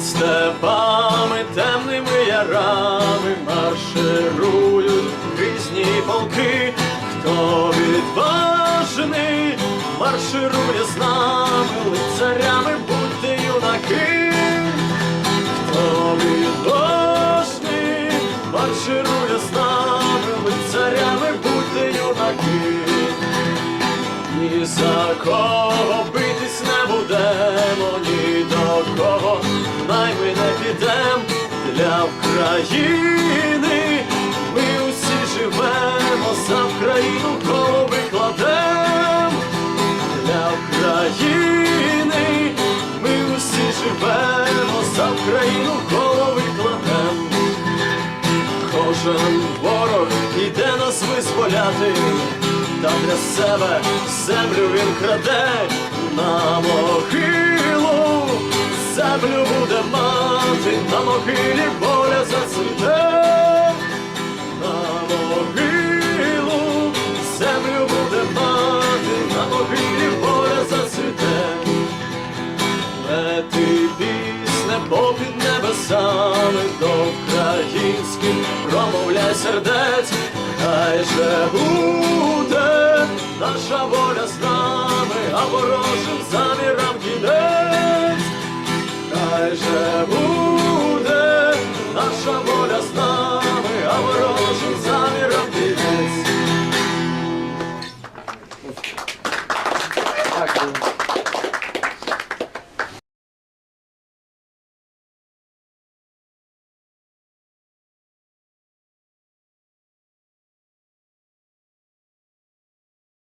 степами, темними ярами марширують різні полки, хто відважний, марширує з нами, лицарями будьте юнаки, хто відважний, марширує з нами, лицарями будьте юнаки. Ні за кого битись не будемо, ні до кого найми не підем для України. Ми усі живемо, за Вкраїну голови кладем. Для України ми усі живемо, за Вкраїну голови кладем. Кожен ворог іде нас визволяти, та для себе землю він краде на могилу, землю буде мати, на могилі воля зацвіте, на могилу, землю буде мати, на могилі воля зацвіте. Лети пісне попід небесами до українських. Промовляй сердець, хай же буде наша воля з нами, а заміром замірам кінець, хай же буде наша воля з нами, а ворожим заміром кінець.